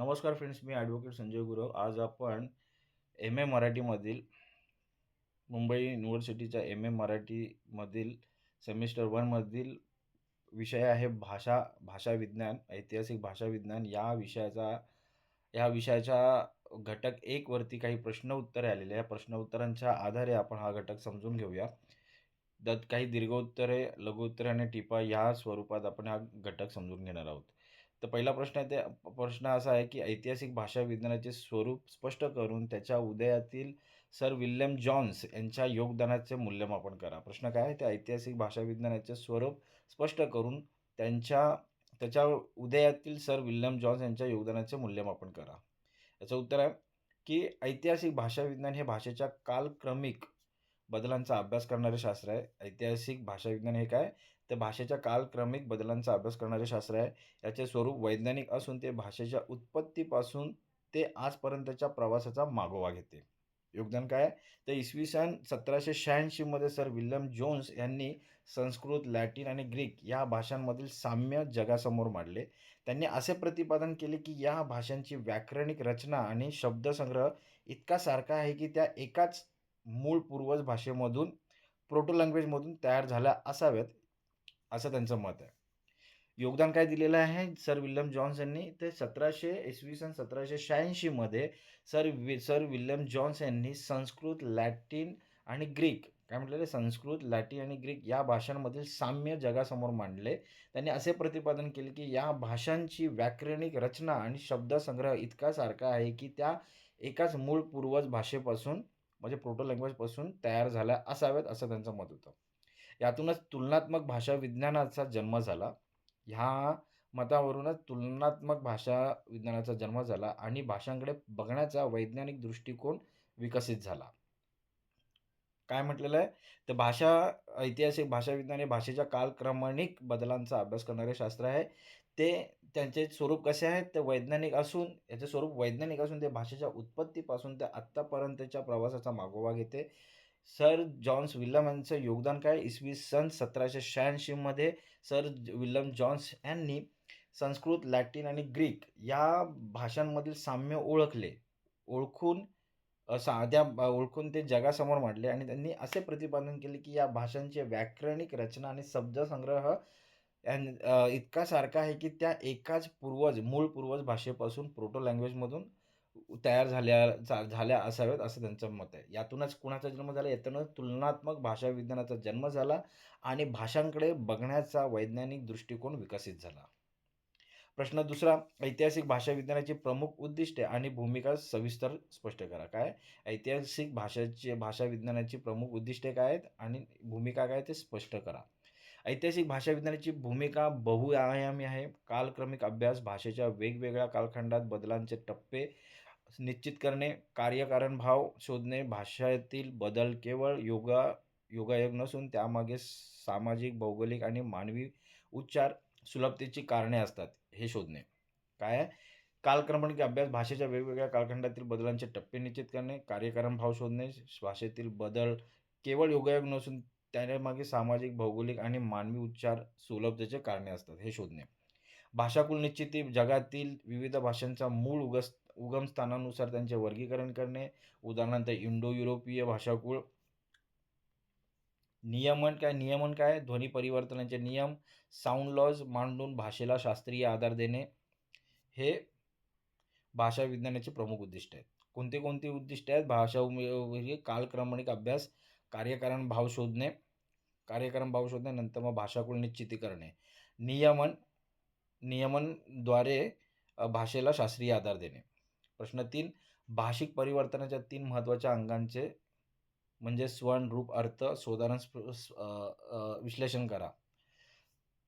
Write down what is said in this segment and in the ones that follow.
नमस्कार फ्रेंड्स मी ॲडव्होकेट संजय गुरव. आज आपण एम ए मराठीमधील मुंबई युनिव्हर्सिटीच्या एम ए मराठीमधील सेमिस्टर वनमधील विषय आहे भाषा भाषा विज्ञान ऐतिहासिक भाषा विज्ञान. या विषयाचा या विषयाच्या घटक एकवरती काही प्रश्न उत्तरे आलेले या प्रश्न उत्तरांच्या आधारे आपण हा घटक समजून घेऊया. त्यात काही दीर्घ उत्तरे लघु उत्तरे आणि टिपा या स्वरूपात आपण हा घटक समजून घेणार आहोत. तर पहिला प्रश्न आहे ते प्रश्न असा आहे की ऐतिहासिक भाषा विज्ञानाचे स्वरूप स्पष्ट करून त्याच्या उदयातील सर विल्यम जॉन्स यांच्या योगदानाचे मूल्यमापन करा. प्रश्न काय आहे? ते ऐतिहासिक भाषा विज्ञानाचे स्वरूप स्पष्ट करून त्यांच्या त्याच्या उदयातील सर विल्यम जॉन्स यांच्या योगदानाचे मूल्यमापन करा. याचं उत्तर आहे की ऐतिहासिक भाषा विज्ञान हे भाषेच्या कालक्रमिक बदलांचा अभ्यास करणारे शास्त्र आहे. ऐतिहासिक भाषा विज्ञान हे काय? तर भाषेच्या कालक्रमिक बदलांचा अभ्यास करणारे शास्त्र आहे. याचे स्वरूप वैज्ञानिक असून ते भाषेच्या उत्पत्तीपासून ते आजपर्यंतच्या प्रवासाचा मागोवा घेते. योगदान काय? आहे तर इसवी सन सतराशे शहाऐंशीमध्ये सर विल्यम जोन्स यांनी संस्कृत लॅटिन आणि ग्रीक या भाषांमधील साम्य जगासमोर मांडले. त्यांनी असे प्रतिपादन केले की या भाषांची व्याकरणिक रचना आणि शब्दसंग्रह इतका सारखा आहे की त्या एकाच मूळ पूर्वज भाषेमधून प्रोटो लँग्वेजमधून तयार झाल्या असाव्यात असं त्यांचं मत आहे. योगदान काय दिलेलं आहे? सर विल्यम जॉन्स यांनी ते सतराशे इसवी सन सतराशे शहाऐंशीमध्ये सर वि सर विल्यम जॉन्स यांनी संस्कृत लॅटिन आणि ग्रीक काय म्हटलेले संस्कृत लॅटिन आणि ग्रीक या भाषांमधील साम्य जगासमोर मांडले. त्यांनी असे प्रतिपादन केले की या भाषांची व्याकरणिक रचना आणि शब्दसंग्रह इतका सारखा आहे की त्या एकाच मूळ पूर्वज भाषेपासून म्हणजे प्रोटो लँग्वेजपासून तयार झाल्या असाव्यात असं त्यांचं मत होतं. यातूनच तुलनात्मक भाषा विज्ञानाचा जन्म झाला. ह्या मतावरूनच तुलनात्मक भाषा विज्ञानाचा जन्म झाला आणि भाषांकडे बघण्याचा वैज्ञानिक दृष्टिकोन विकसित झाला. काय म्हटलेलं आहे? तर भाषा ऐतिहासिक भाषाविज्ञान हे भाषेच्या कालक्रमणिक बदलांचा अभ्यास करणारे शास्त्र आहे. ते त्यांचे स्वरूप कसे आहेत? ते वैज्ञानिक असून याचे स्वरूप वैज्ञानिक असून ते भाषेच्या उत्पत्तीपासून ते आत्तापर्यंतच्या प्रवासाचा मागोवा घेते. सर जॉन्स विल्यम यांचं योगदान काय? इसवी सन सतराशे शहाऐंशीमध्ये सर विल्यम जॉन्स यांनी संस्कृत लॅटिन आणि ग्रीक या भाषांमधील साम्य ओळखले. ओळखून साध्या ओळखून ते जगासमोर मांडले आणि त्यांनी असे प्रतिपादन केले की या भाषांचे व्याकरणिक रचना आणि शब्दसंग्रह यां इतका सारखा आहे की त्या एकाच पूर्वज मूळ पूर्वज भाषेपासून प्रोटो लँग्वेजमधून तयार झाल्या झाल्या असाव्यात असं त्यांचं मत आहे. यातूनच कुणाचा जन्म झाला यातूनच तुलनात्मक भाषा विज्ञानाचा जन्म झाला आणि भाषांकडे बघण्याचा वैज्ञानिक दृष्टिकोन विकसित झाला. प्रश्न दुसरा ऐतिहासिक भाषा विज्ञानाची प्रमुख उद्दिष्टे आणि भूमिका सविस्तर स्पष्ट करा. काय? ऐतिहासिक भाषाची भाषा विज्ञानाची प्रमुख उद्दिष्टे काय आहेत आणि भूमिका काय ते स्पष्ट करा. ऐतिहासिक भाषा विज्ञानाची भूमिका बहुआयामी आहे. कालक्रमिक अभ्यास भाषेच्या वेगवेगळ्या कालखंडात बदलांचे टप्पे निश्चित करणे कार्यकारण भाव शोधणे भाषेतील बदल केवळ योगा योगायोग नसून त्यामागे सामाजिक भौगोलिक आणि मानवी उच्चार सुलभतेची कारणे असतात हे शोधणे. काय आहे? कालक्रमणिक अभ्यास भाषेच्या वेगवेगळ्या कालखंडातील बदलांचे टप्पे निश्चित करणे कार्यकारण भाव शोधणे भाषेतील बदल केवळ योगायोग नसून त्यामागे सामाजिक भौगोलिक आणि मानवी उच्चार सुलभतेचे कारणे असतात हे शोधणे. भाषाकुल निश्चिती जगातील विविध भाषांचा मूळ उगस उगमस्थानानुसार त्यांचे वर्गीकरण करणे. उदाहरणार्थ इंडो युरोपीय भाषाकुळ नियमन काय नियमन काय? ध्वनी परिवर्तनाचे नियम साऊंड लॉज मांडून भाषेला शास्त्रीय आधार देणे. हे भाषा विज्ञानाचे प्रमुख उद्दिष्ट आहेत. कोणते कोणते उद्दिष्ट आहेत? भाषा म्हणजे कालक्रमणिक अभ्यास कार्यकारण भाव शोधणे कार्यकारण भाव शोधणे नंतर मग भाषाकुळ निश्चिती करणे. नियमन नियमनद्वारे भाषेला शास्त्रीय आधार देणे. प्रश्न तीन भाषिक परिवर्तनाच्या तीन महत्त्वाच्या अंगांचे म्हणजे स्वर्ण रूप अर्थ सोधारण विश्लेषण करा.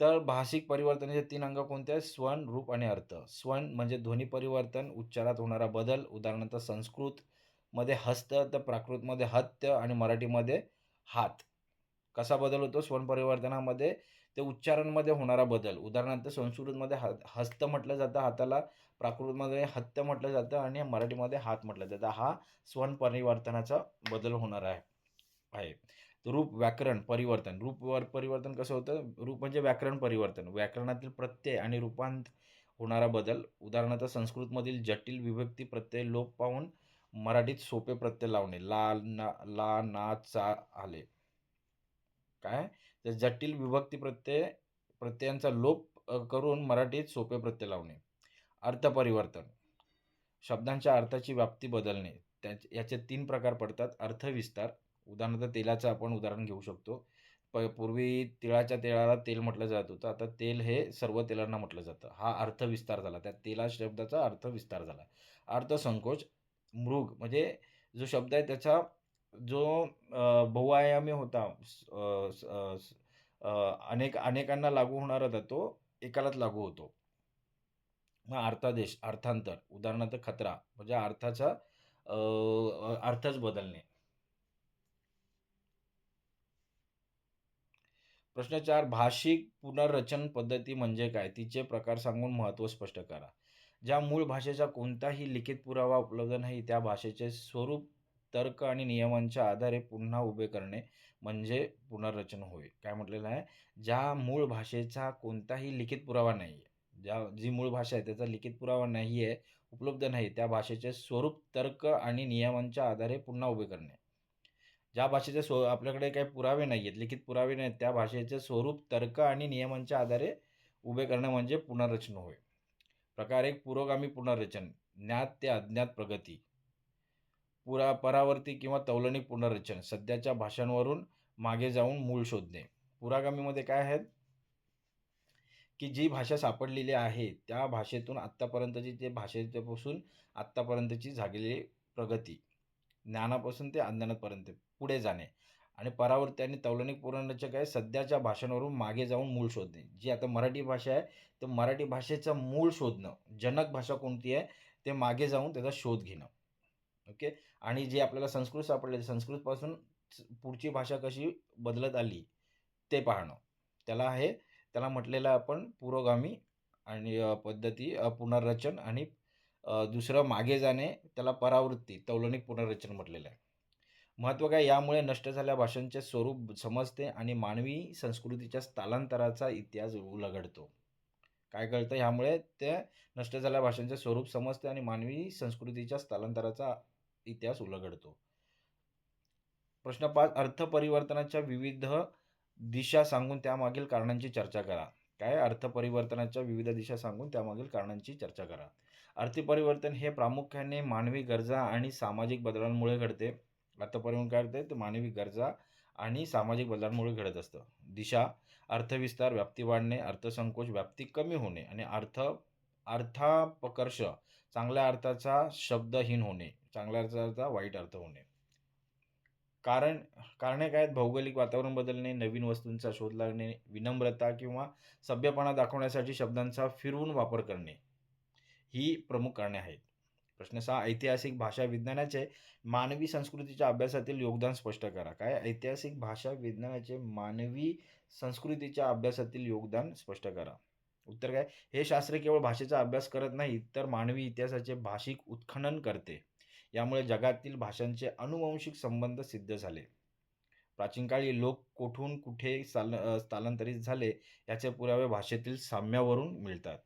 तर भाषिक परिवर्तनाचे तीन अंग कोणते आहेत? स्वर्ण रूप आणि अर्थ. स्वर्ण म्हणजे ध्वनी परिवर्तन उच्चारात होणारा बदल उदाहरणार्थ संस्कृत मध्ये हस्त तर प्राकृतमध्ये हत्य आणि मराठीमध्ये हात. कसा बदल होतो? स्वनपरिवर्तनामध्ये ते उच्चारणमध्ये होणारा बदल. उदाहरणार्थ संस्कृतमध्ये ह हस्त म्हटलं जातं हाताला प्राकृतमध्ये हत्य म्हटलं जातं आणि मराठीमध्ये हात म्हटलं जातं. हा स्वन परिवर्तनाचा बदल होणार आहे. आहे. रूप व्याकरण परिवर्तन. रूप वर परिवर्तन कसं होतं? रूप म्हणजे व्याकरण परिवर्तन. व्याकरणातील प्रत्यय आणि रूपांत होणारा बदल. उदाहरणार्थ संस्कृतमधील जटिल विभक्ती प्रत्यय लोप पाहून मराठीत सोपे प्रत्यय लावणे. ला ना ला ना चा आले. काय? तर जटिल विभक्ती प्रत्यय प्रत्ययांचा लोप करून मराठीत सोपे प्रत्यय लावणे. अर्थ परिवर्तन. शब्दांच्या अर्थाची व्याप्ती बदलणे. त्या याचे तीन प्रकार पडतात. अर्थविस्तार उदाहरणार्थ तेलाचं आपण उदाहरण घेऊ शकतो. प पूर्वी तिळाच्या तेलाला तेल म्हटलं जात होतं. आता तेल हे सर्व तेलांना म्हटलं जातं. हा अर्थविस्तार झाला. त्या तेला शब्दाचा अर्थविस्तार झाला. अर्थसंकोच मृग म्हणजे जो शब्द आहे त्याचा जो बहुआयामी होता अ, स- अ, स- अ, अनेक अनेकांना लागू होणारा होता तो एकालाच लागू होतो. मग अर्थादेश अर्थांतर उदाहरणार्थ खतरा म्हणजे अर्थाचा अ, अर्थच बदलणे. प्रश्न चार भाषिक पुनर्रचन पद्धती म्हणजे काय? तिचे प्रकार सांगून महत्त्व स्पष्ट करा. ज्या मूळ भाषेचा कोणताही लिखित पुरावा उपलब्ध नाही त्या भाषेचे स्वरूप तर्क आणि नियमांच्या आधारे पुन्हा उभे करणे म्हणजे पुनर्रचन होय. काय म्हटलेलं आहे? ज्या मूळ भाषेचा कोणताही लिखित पुरावा नाही आहे ज्या जी मूळ भाषा आहे त्याचा लिखित पुरावा नाही आहे उपलब्ध नाही त्या भाषेचे स्वरूप तर्क आणि नियमांच्या आधारे पुन्हा उभे करणे. ज्या भाषेचे स्व आपल्याकडे काही पुरावे नाही आहेत लिखित पुरावे नाहीत त्या भाषेचे स्वरूप तर्क आणि नियमांच्या आधारे उभे करणे म्हणजे पुनर्रचन होय. प्रकार एक पुरोगामी पुनर्रचन ज्ञात ते अज्ञात प्रगती. पुरा परावर्ती किंवा तौलनिक पुनर्रचन सध्याच्या भाषांवरून मागे जाऊन मूळ शोधणे. पुरागामीमध्ये काय आहेत? की जी भाषा सापडलेली आहे त्या भाषेतून आत्तापर्यंतची ते भाषेपासून आत्तापर्यंतची झालेली प्रगती. ज्ञानापासून ते अज्ञानापर्यंत पुढे जाणे. आणि परावर्ती आणि तौलनिक पुनर्रचक आहे सध्याच्या भाषांवरून मागे जाऊन मूळ शोधणे. जी आता मराठी भाषा आहे तर मराठी भाषेचं मूळ शोधणं जनक भाषा कोणती आहे ते मागे जाऊन त्याचा शोध घेणं. ओके? आणि जे आपल्याला संस्कृत सापडले संस्कृतपासून पुढची भाषा कशी बदलत आली ते पाहणं. त्याला आहे त्याला म्हटलेलं आपण पुरोगामी आणि पद्धती पुनर्रचन आणि दुसरं मागे जाणे त्याला परावृत्ती तौलनिक पुनर्रचन म्हटलेलं आहे. महत्त्व काय? यामुळे नष्ट झाल्या भाषांचे स्वरूप समजते आणि मानवी संस्कृतीच्या स्थलांतराचा इतिहास उलगडतो. काय कळतं? ह्यामुळे ते नष्ट झाल्या भाषांचे स्वरूप समजते आणि मानवी संस्कृतीच्या स्थलांतराचा इतिहास उलगडतो. प्रश्न पाच अर्थ परिवर्तनाच्या विविध दिशा सांगून त्यामागील कारणांची चर्चा करा. काय अर्थ परिवर्तनाच्या विविध दिशा सांगून त्यामागील कारणांची चर्चा करा. अर्थपरिवर्तन हे प्रामुख्याने मानवी गरजा आणि सामाजिक बदलांमुळे घडते. आतापर्यंत काय घडते मानवी गरजा आणि सामाजिक बदलांमुळे घडत असतं. दिशा अर्थविस्तार व्याप्ती वाढणे अर्थसंकोच व्याप्ती कमी होणे आणि अर्थ अर्थापकर्ष चांगल्या अर्थाचा शब्दहीन होणे चांगल्या अर्थाचा वाईट अर्थ होणे. कारण कारणे काय आहेत? भौगोलिक वातावरण बदलणे नवीन वस्तूंचा शोध लागणे विनम्रता किंवा सभ्यपणा दाखवण्यासाठी शब्दांचा फिरवून वापर करणे ही प्रमुख कारणे आहेत. प्रश्न सहा ऐतिहासिक भाषा विज्ञानाचे मानवी संस्कृतीच्या अभ्यासातील योगदान स्पष्ट करा. काय? ऐतिहासिक भाषा विज्ञानाचे मानवी संस्कृतीच्या अभ्यासातील योगदान स्पष्ट करा. उत्तर काय? हे शास्त्र केवळ भाषेचा अभ्यास करत नाही तर मानवी इतिहासाचे भाषिक उत्खनन करते. यामुळे जगातील भाषांचे अनुवंशिक संबंध सिद्ध झाले. प्राचीन काळी लोक कोठून कुठे चाल स्थलांतरित झाले याचे पुरावे भाषेतील साम्यावरून मिळतात.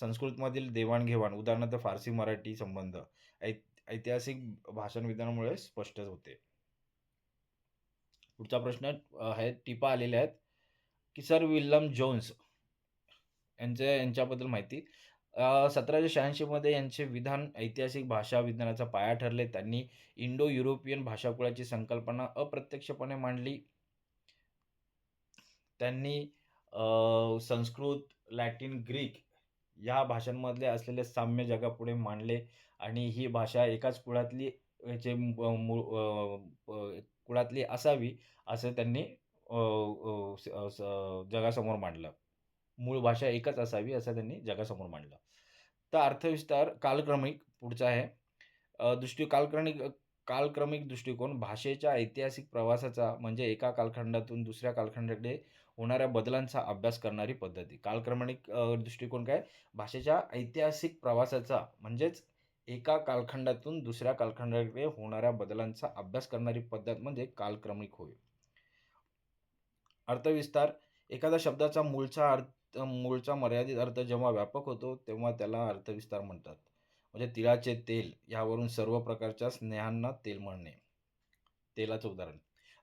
संस्कृतमधील देवाणघेवाण उदाहरणार्थ फारसी मराठी संबंध ऐ ऐतिहासिक भाषण विधानामुळे स्पष्ट होते. पुढचा प्रश्न आहे टिपा आलेल्या आहेत. की सर विल्यम जोन्स यांच्या यांच्याबद्दल माहिती. सतराशे शहाऐंशीमध्ये यांचे विधान ऐतिहासिक भाषा विज्ञानाचा पाया ठरले. त्यांनी इंडो युरोपियन भाषाकुळाची संकल्पना अप्रत्यक्षपणे मांडली. त्यांनी संस्कृत लॅटिन ग्रीक या भाषांमधले असलेले साम्य जगापुढे मांडले आणि ही भाषा एकाच कुळातली जे मूळ कुळातली असावी असं त्यांनी स- जगासमोर मांडलं. मूळ भाषा एकच असावी असं त्यांनी जगासमोर मांडलं. तर अर्थविस्तार कालक्रमिक पुढचा आहे. दृष्टी कालक्रमिक कालक्रमिक दृष्टिकोन भाषेच्या ऐतिहासिक प्रवासाचा म्हणजे एका कालखंडातून दुसऱ्या कालखंडाकडे होणाऱ्या बदलांचा अभ्यास करणारी पद्धती. कालक्रमणिक दृष्टिकोन काय? भाषेच्या ऐतिहासिक प्रवासाचा म्हणजेच एका कालखंडातून दुसऱ्या कालखंडाकडे होणाऱ्या बदलांचा अभ्यास करणारी पद्धत म्हणजे कालक्रमिक होय. अर्थविस्तार. एखाद्या शब्दाचा मूळचा अर्थ मूळचा मर्यादित अर्थ जेव्हा व्यापक होतो तेव्हा त्याला अर्थविस्तार म्हणतात. म्हणजे तिळाचे तेल यावरून सर्व प्रकारच्या स्नेहांना तेल म्हणणे. तेलाचं उदाहरण.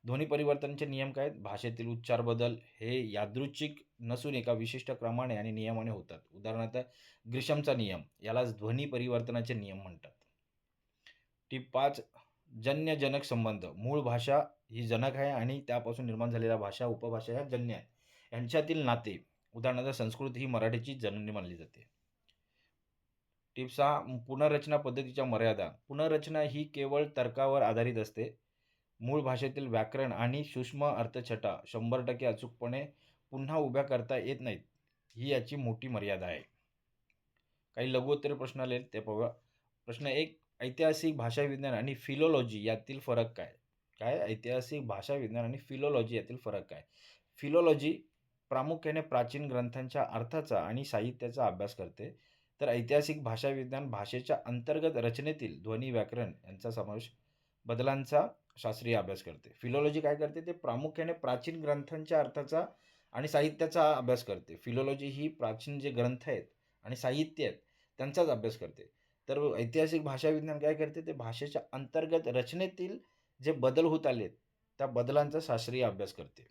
ध्वनी परिवर्तनाचे नियम काय आहेत? भाषेतील उच्चार बदल हे यादृच्छिक नसून एका विशिष्ट क्रमाने आणि नियमाने होतात. उदाहरणार्थ ग्रिशमचा नियम यालाच ध्वनी परिवर्तनाचे नियम म्हणतात. टीप पाच जन्यजनक संबंध. मूळ भाषा ही जनक आहे आणि त्यापासून निर्माण झालेल्या भाषा उपभाषा ह्या जन्य आहेत. यांच्यातील नाते उदाहरणार्थ संस्कृत ही मराठीची जननी मानली जाते. टिप सहा पुनर्रचना पद्धतीच्या मर्यादा. पुनर्रचना ही केवळ तर्कावर आधारित असते मूळ भाषेतील व्याकरण आणि सूक्ष्म अर्थछटा शंभर टक्के अचूकपणे पुन्हा उभ्या करता येत नाहीत ही याची मोठी मर्यादा आहे. काही लघुत्तरे प्रश्न आले ते बघा प्रश्न एक ऐतिहासिक भाषाविज्ञान आणि फिलोलॉजी यातील फरक काय? काय? ऐतिहासिक भाषाविज्ञान आणि फिलोलॉजी यातील फरक काय? फिलोलॉजी प्रामुख्याने प्राचीन ग्रंथांच्या अर्थाचा आणि साहित्याचा अभ्यास करते. तर ऐतिहासिक भाषाविज्ञान भाषेच्या अंतर्गत रचनेतील ध्वनी व्याकरण यांचा समावेश बदलांचा शास्त्रीय अभ्यास करते. फिलॉलॉजी काय करते? ते प्रामुख्याने प्राचीन ग्रंथांच्या अर्थाचा आणि साहित्याचा अभ्यास करते. फिलॉलॉजी ही प्राचीन जे ग्रंथ आहेत आणि साहित्य आहेत त्यांचाच अभ्यास करते. तर ऐतिहासिक भाषा विज्ञान काय करते? ते भाषेच्या अंतर्गत रचनेतील जे बदल होत आलेत त्या बदलांचा शास्त्रीय अभ्यास करते.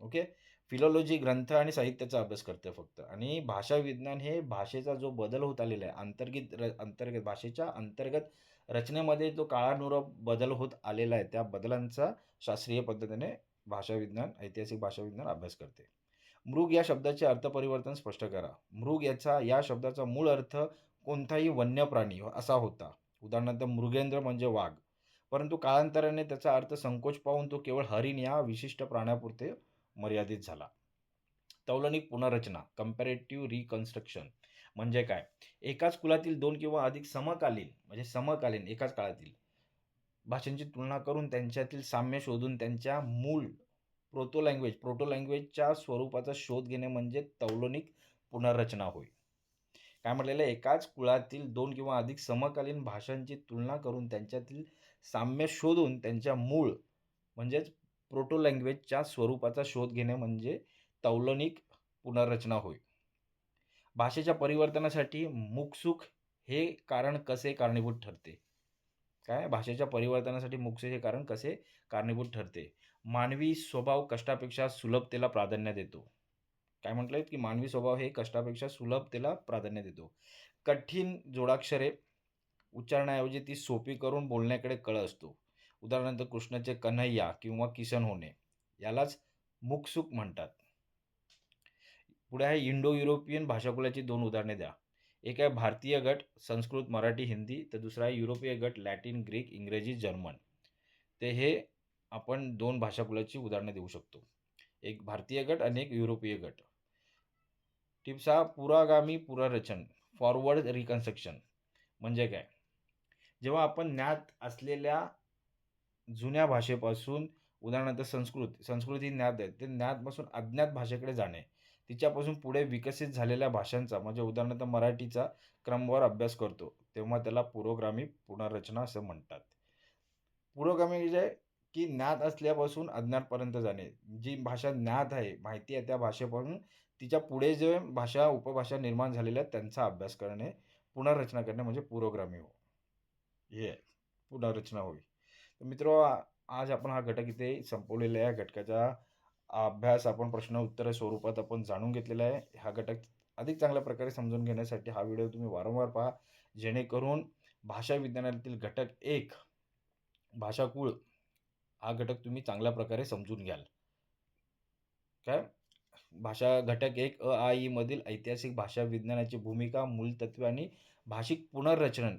ओके? फिलॉलॉजी ग्रंथ आणि साहित्याचा अभ्यास करते फक्त. आणि भाषा विज्ञान हे भाषेचा जो बदल होत आलेला आहे अंतर्गत र अंतर्गत भाषेच्या अंतर्गत रचनेमध्ये जो काळानुरूप बदल होत आलेला आहे त्या बदलांचा शास्त्रीय पद्धतीने भाषाविज्ञान ऐतिहासिक भाषाविज्ञान अभ्यास करते. मृग या शब्दाचे अर्थपरिवर्तन स्पष्ट करा. मृग याचा या शब्दाचा मूळ अर्थ कोणताही वन्य प्राणी असा होता. उदाहरणार्थ मृगेंद्र म्हणजे वाघ. परंतु काळांतराने त्याचा अर्थ संकोच पाहून तो केवळ हरिण या विशिष्ट प्राण्यापुरते मर्यादित झाला. तौलनिक पुनर्रचना कम्पॅरेटिव्ह रिकन्स्ट्रक्शन म्हणजे काय? एकाच कुलातील दोन किंवा अधिक समकालीन म्हणजे समकालीन एकाच काळातील भाषांची तुलना करून त्यांच्यातील साम्य शोधून त्यांच्या मूळ प्रोटो लँग्वेज प्रोटो लँग्वेजच्या स्वरूपाचा शोध घेणे म्हणजे तौलनिक पुनर्रचना होय. काय म्हटलेलं आहे? एकाच कुळातील दोन किंवा अधिक समकालीन भाषांची तुलना करून त्यांच्यातील साम्य शोधून त्यांच्या मूळ म्हणजेच प्रोटो लँग्वेजच्या स्वरूपाचा शोध घेणे म्हणजे तौलनिक पुनर्रचना होय. भाषेच्या परिवर्तनासाठी मुखसुख हे कारण कसे कारणीभूत ठरते? काय? भाषेच्या परिवर्तनासाठी मुखसुख हे कारण कसे कारणीभूत ठरते? मानवी स्वभाव कष्टापेक्षा सुलभतेला प्राधान्य देतो. काय म्हटलं की मानवी स्वभाव हे कष्टापेक्षा सुलभतेला प्राधान्य देतो. कठीण जोडाक्षरे उच्चारण्याऐवजी ती सोपी करून बोलण्याकडे कळ असतो. उदाहरणार्थ कृष्णाचे कन्हैया किंवा किसन होणे यालाच मुखसुख म्हणतात. पुढे आहे इंडो युरोपियन भाषाकुलाची दोन उदाहरणे द्या. एक आहे भारतीय गट संस्कृत मराठी हिंदी. तर दुसरा आहे युरोपीय गट लॅटिन ग्रीक इंग्रजी जर्मन. ते हे आपण दोन भाषाकुलाची उदाहरणे देऊ शकतो. एक भारतीय गट आणि एक युरोपीय गट. टिप्स हा पुरागामी पुनर्रचन फॉरवर्ड रिकन्स्ट्रक्शन म्हणजे काय? जेव्हा आपण ज्ञात असलेल्या जुन्या भाषेपासून उदाहरणार्थ संस्कृत संस्कृत ही ज्ञात आहे ते ज्ञातपासून अज्ञात भाषेकडे जाणे. तिच्यापासून पुढे विकसित झालेल्या भाषांचा म्हणजे उदाहरणार्थ मराठीचा क्रमवार अभ्यास करतो तेव्हा त्याला पुरोगामी पुनर्रचना असं म्हणतात. पुरोगामी म्हणजे की ज्ञात असल्यापासून अज्ञातपर्यंत जाणे. जी भाषा ज्ञात आहे माहिती आहे त्या भाषेपासून तिच्या पुढे जे भाषा उपभाषा निर्माण झालेल्या त्यांचा अभ्यास करणे पुनर्रचना करणे म्हणजे पुरोग्रामी हो. हे पुनर्रचना होईल तर मित्र आज आपण हा घटक इथे संपवलेला या घटकाच्या अभ्यास आपण प्रश्न उत्तर स्वरूपात आपण जाणून घेतलेला आहे. हा घटक अधिक चांगल्या प्रकारे समजून घेण्यासाठी हा व्हिडिओ तुम्ही वारंवार पहा. जेणेकरून भाषा विज्ञानातील घटक एक भाषाकुळ हा घटक तुम्ही चांगल्या प्रकारे समजून घ्याल. काय? भाषा घटक एक अ आ मधील ऐतिहासिक भाषा विज्ञानाची भूमिका मूलतत्वे आणि भाषिक पुनर्रचन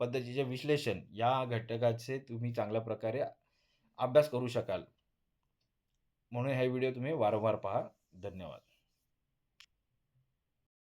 पद्धतीचे विश्लेषण या घटकाचे तुम्ही चांगल्या प्रकारे अभ्यास करू शकाल. म्हणून हे व्हिडिओ तुम्ही वारंवार पहा. धन्यवाद.